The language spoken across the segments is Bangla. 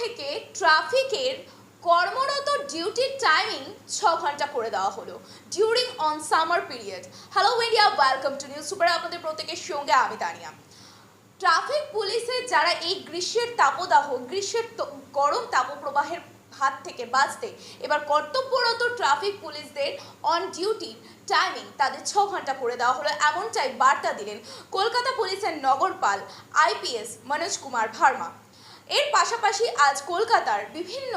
থেকে ট্রাফিকের কর্মরত ডিউটির টাইমিং ছ ঘণ্টা করে দেওয়া হলো during on summer period hello India welcome to news super আপনাদের প্রত্যেকের সঙ্গে আমি তানিয়া। ট্রাফিক পুলিশের যারা এই গ্রীষ্মের তাপদাহ, গ্রীষ্মের গরম তাপপ্রবাহের হাত থেকে বাঁচতে এবার কর্তব্যরত ট্রাফিক পুলিশদের অন ডিউটি টাইমিং তাদের ছ ঘণ্টা করে দেওয়া হলো এমনটাই বার্তা দিলেন কলকাতা পুলিশের নগরপাল আইপিএস মনোজ কুমার ভার্মা। এর পাশাপাশি আজ কলকাতার বিভিন্ন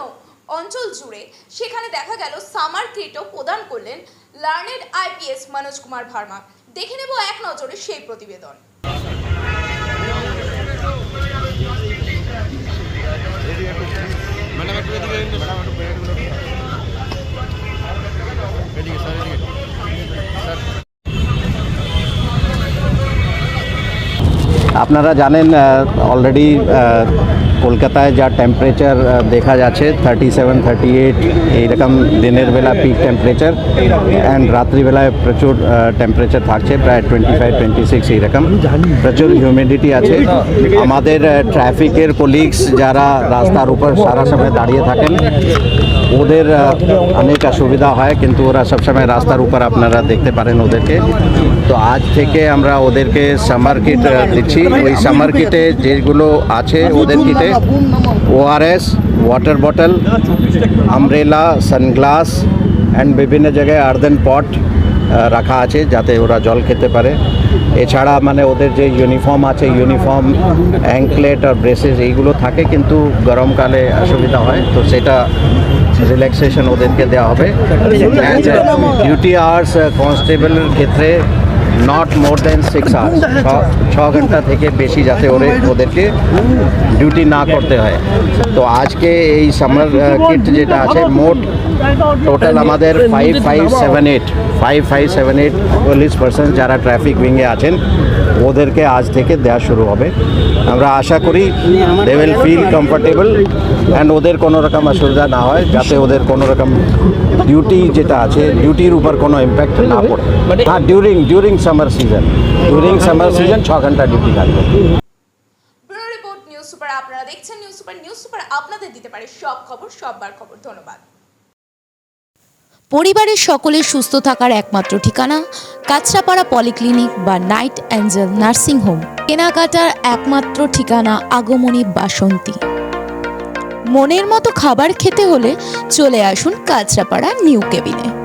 অঞ্চল জুড়ে সেখানে দেখা গেল সামার কিটও প্রদান করলেন লার্নেড আইপিএস মনোজ কুমার ভার্মা। দেখে নেব এক নজরে সেই প্রতিবেদন। আপনারা জানেন অলরেডি কলকাতায় যা টেম্পারেচার দেখা যাচ্ছে থার্টি সেভেন থার্টি এইট এইরকম দিনের বেলা পিক টেম্পারেচার অ্যান্ড রাত্রিবেলায় প্রচুর টেম্পারেচার থাকছে, প্রায় টোয়েন্টি ফাইভ টোয়েন্টি সিক্স এইরকম প্রচুর হিউমিডিটি আছে। আমাদের ট্রাফিকের কলিগস যারা রাস্তার উপর সারা সময় দাঁড়িয়ে থাকেন ওদের অনেক অসুবিধা হয়, কিন্তু ওরা সবসময় রাস্তার উপর আপনারা দেখতে পারেন ওদেরকে। তো আজ থেকে আমরা ওদেরকে সামার কিট দিচ্ছি। ওই সামার কিটে যেগুলো আছে ওদের কিটে ORS water bottle umbrella sunglass and বিভিন্ন জায়গায় আর্দেন পট রাখা আছে যাতে ওরা জল খেতে পারে। এছাড়া মানে ওদের যে ইউনিফর্ম আছে, ইউনিফর্ম, অ্যাঙ্কলেট আর ব্রেসেস এইগুলো থাকে কিন্তু গরমকালে অসুবিধা হয়। তো সেটা রিল্যাক্সেশন ওদেরকে দেওয়া হবে। ডিউটি আওয়ার্স কনস্টেবলের ক্ষেত্রে not more than six hours ছ ঘণ্টা থেকে বেশি যাতে ওরে, ওদেরকে ডিউটি না করতে হয়। তো আজকে এই সামার কিট যেটা আছে, মোট টোটাল আমাদের five five seven eight five five seven eight police person যারা ট্রাফিক উইংয়ে আছেন ওদেরকে আজ থেকে দেওয়া শুরু হবে। আমরা আশা করি they will feel comfortable and ওদের কোনো রকম অসুবিধা না হয় যাতে ওদের কোনো রকম ডিউটি যেটা আছে ডিউটির উপর কোনো ইম্প্যাক্ট না পড়ে। হ্যাঁ during during summer season during summer season ছ ঘণ্টা ডিউটি থাকবে। আপনারা দেখছেন নিউজ সুপার নিউজ সুপার আপনাদের দিতে পারে সব খবর সববার খবর। ধন্যবাদ। পরিবারের সকলের সুস্থ থাকার একমাত্র ঠিকানা কাছড়াপাড়া পলিক্লিনিক বা নাইট অ্যাঞ্জেল নার্সিং হোম। কেনাকাটার একমাত্র ঠিকানা আগমনী বাসন্তী। মনের মতো খাবার খেতে হলে চলে আসুন কাছড়াপাড়া নিউ কেবিনে।